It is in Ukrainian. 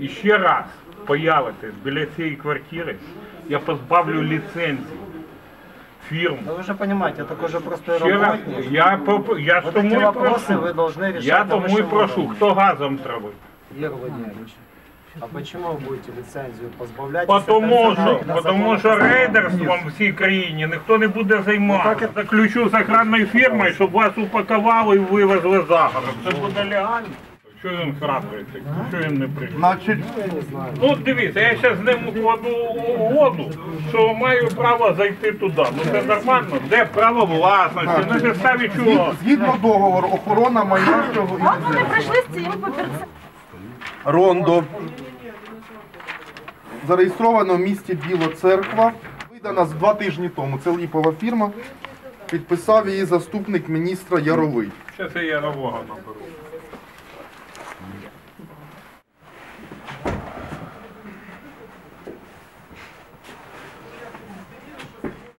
і ще раз появитесь біля цієї квартири, я позбавлю ліцензії фірму. Ну вы же понимаете, это уже просто Ще раз, работник. я, поп- я ж Вот тому эти і вопросы вы прошу. должны решать Я на тому і высшем прошу, уровне. хто газом травить. Игорь Владимирович, а почему вы будете лицензию позбавлять? Потому если що, это на потому законах що основанных? рейдерством в всій країні ніхто не буде Ну, займатися. Заключу з охранною фірмою, щоб вас упакували і вивезли за город. Це буде легально. Що він храпається? Що він не прийшов? Значить, Ну дивіться, я зараз з ним укладу угоду, що маю право зайти туди. Ну це нормально. Де право власності? На підставі чого? згідно договору, охорона майна цього От вони прийшли з цим папірцем. Рондо. Зареєстровано в місті Біла Церква. Видана з два тижні тому. Це ліпова фірма. Підписав її заступник міністра Яровий. Зараз я ярового наберу.